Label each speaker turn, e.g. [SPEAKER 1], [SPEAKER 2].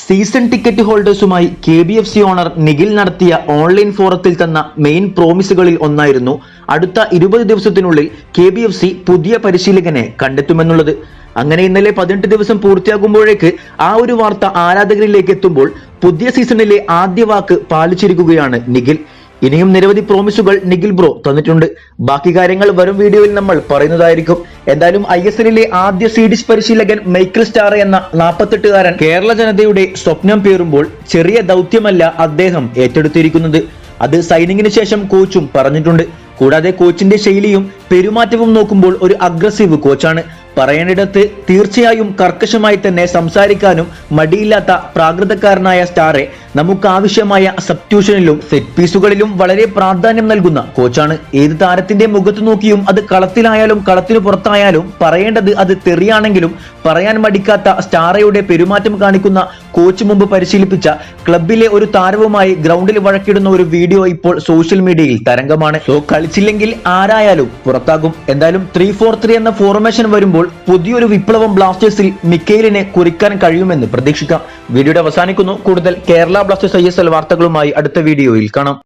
[SPEAKER 1] Season ticket ഹോൾഡേഴ്സുമായി K B F C owner Nikhil നടത്തിയ online ഫോറത്തിൽ തന്ന മെയിൻ പ്രോമിസുകളിൽ ഒന്നായിരുന്നു അടുത്ത ഇരുപത് ദിവസത്തിനുള്ളിൽ കെ ബി എഫ് സി പുതിയ പരിശീലകനെ കണ്ടെത്തുമെന്നുള്ളത്. അങ്ങനെ ഇന്നലെ പതിനെട്ട് ദിവസം പൂർത്തിയാകുമ്പോഴേക്ക് ആ ഒരു വാർത്ത ആരാധകരിലേക്ക് എത്തുമ്പോൾ പുതിയ സീസണിലെ ആദ്യ വാക്ക് പാലിച്ചിരിക്കുകയാണ് നിഖിൽ. ഇനിയും നിരവധി പ്രോമിസുകൾ നിഖിൽ ബ്രോ തന്നിട്ടുണ്ട്. ബാക്കി കാര്യങ്ങൾ വരും വീഡിയോയിൽ നമ്മൾ പറയുന്നതായിരിക്കും. എന്തായാലും ഐ എസ് എല്ലിലെ ആദ്യ സ്വീഡിഷ് പരിശീലകൻ മൈക്കിൾ സ്റ്റാർ എന്ന നാൽപ്പത്തെട്ടുകാരൻ കേരള ജനതയുടെ സ്വപ്നം പേറുമ്പോൾ ചെറിയ ദൗത്യമല്ല അദ്ദേഹം ഏറ്റെടുത്തിരിക്കുന്നത്. അത് സൈനിങ്ങിന് ശേഷം കോച്ചും പറഞ്ഞിട്ടുണ്ട്. കൂടാതെ കോച്ചിന്റെ ശൈലിയും പെരുമാറ്റവും നോക്കുമ്പോൾ ഒരു അഗ്രസീവ് കോച്ചാണ് പറയേണ്ടിടത്ത് തീർച്ചയായും കർക്കശമായി തന്നെ സംസാരിക്കാനും മടിയില്ലാത്ത പ്രാകൃതക്കാരനായ സ്റ്റാറെ നമുക്ക് ആവശ്യമായ സബ്റ്റ്യൂഷനിലും സെറ്റ് പീസുകളിലും വളരെ പ്രാധാന്യം നൽകുന്ന കോച്ചാണ്. ഏത് താരത്തിന്റെ മുഖത്ത് നോക്കിയും അത് കളത്തിലായാലും കളത്തിനു പുറത്തായാലും പറയേണ്ടത് അത് തെറിയാണെങ്കിലും പറയാൻ മടിക്കാത്ത സ്റ്റാറയുടെ പെരുമാറ്റം കാണിക്കുന്ന കോച്ച് മുമ്പ് പരിശീലിപ്പിച്ച ക്ലബിലെ ഒരു താരവുമായി ഗ്രൗണ്ടിൽ വഴക്കിടുന്ന ഒരു വീഡിയോ ഇപ്പോൾ സോഷ്യൽ മീഡിയയിൽ തരംഗമാണ്. സോ കളിച്ചില്ലെങ്കിൽ ആരായാലും പുറത്താകും. എന്തായാലും ത്രീ ഫോർ ത്രീ എന്ന ഫോർമേഷൻ വരുമ്പോൾ പുതിയൊരു വിപ്ലവം ബ്ലാസ്റ്റേഴ്സിൽ മിക്കൈലിനെ കുറിക്കാൻ കഴിയുമെന്ന് പ്രതീക്ഷിക്കാം. വീഡിയോയുടെ അവസാനിക്കുന്നു. കൂടുതൽ Kerala Blasters I S L വാർത്തകളുമായി അടുത്ത വീഡിയോയിൽ കാണാം